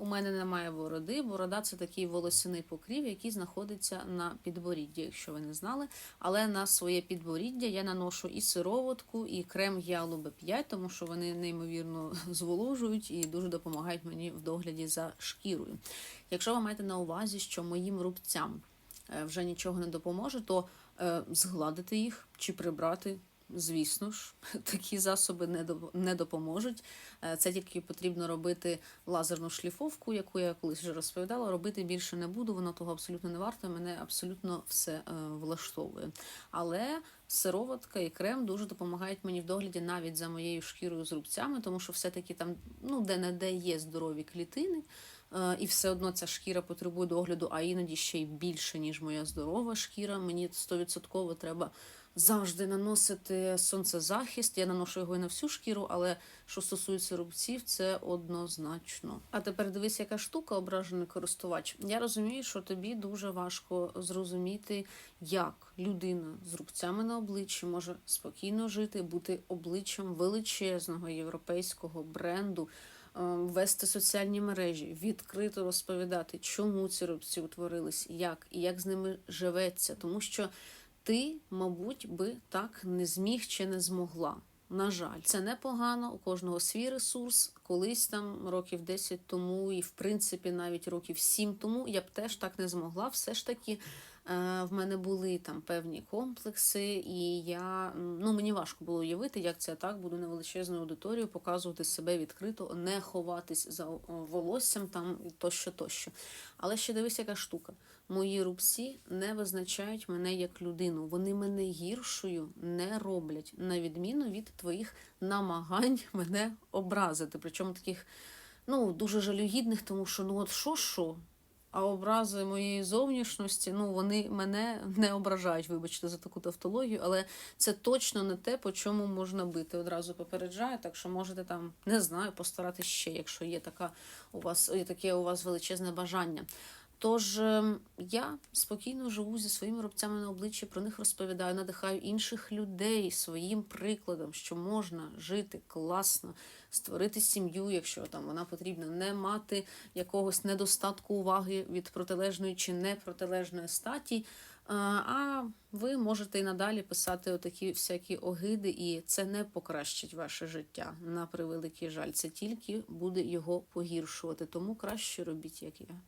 У мене немає бороди. Борода це такий волосяний покрів, який знаходиться на підборідді, якщо ви не знали. Але на своє підборіддя я наношу і сироватку, і крем Ялу Б5, тому що вони неймовірно зволожують і дуже допомагають мені в догляді за шкірою. Якщо ви маєте на увазі, що моїм рубцям е, вже нічого не допоможе, то е, згладити їх чи прибрати. Звісно ж, такі засоби не доп- допоможуть. Е, Це тільки потрібно робити лазерну шліфовку, яку я колись вже розповідала. Робити більше не буду, воно того абсолютно не варто. Мене абсолютно все е, влаштовує. Але сироватка і крем дуже допомагають мені в догляді навіть за моєю шкірою з рубцями, тому що все-таки там ну де-не-де є здорові клітини. Е, І все одно ця шкіра потребує догляду, а іноді ще й більше, ніж моя здорова шкіра. Мені 100% треба завжди наносити сонцезахист. Я наношу його і на всю шкіру, але що стосується рубців, це однозначно. А тепер дивись, яка штука, ображений користувач. Я розумію, що тобі дуже важко зрозуміти, як людина з рубцями на обличчі може спокійно жити, бути обличчям величезного європейського бренду. Е, Вести соціальні мережі, відкрито розповідати, чому ці рубці утворились, як і як з ними живеться, тому що ти, мабуть, би так не зміг чи не змогла. На жаль, це непогано. У кожного свій ресурс. Колись там років 10 тому, і в принципі навіть років 7 тому я б теж так не змогла. Все ж таки в мене були там певні комплекси, і я ну мені важко було уявити, як це так буду на величезну аудиторію показувати себе відкрито, не ховатись за волоссям там тощо, тощо. Але ще дивись, яка штука. Мої рубці не визначають мене як людину. Вони мене гіршою не роблять, на відміну від твоїх намагань мене образити. Причому таких ну, дуже жалюгідних, тому що ну от що що. А образи моєї зовнішності, ну вони мене не ображають, вибачте за таку тавтологію, але це точно не те, по чому можна бити. Одразу попереджаю, так що можете там, не знаю, постаратись ще, якщо є така у вас, є таке у вас величезне бажання. Тож ем, я спокійно живу зі своїми рубцями на обличчі, про них розповідаю, надихаю інших людей своїм прикладом, що можна жити класно, створити сім'ю, якщо там вона потрібна, не мати якогось недостатку уваги від протилежної чи непротилежної статі. А, А ви можете і надалі писати отакі всякі огиди, і це не покращить ваше життя на превеликий жаль. Це тільки буде його погіршувати. Тому краще робіть, як я.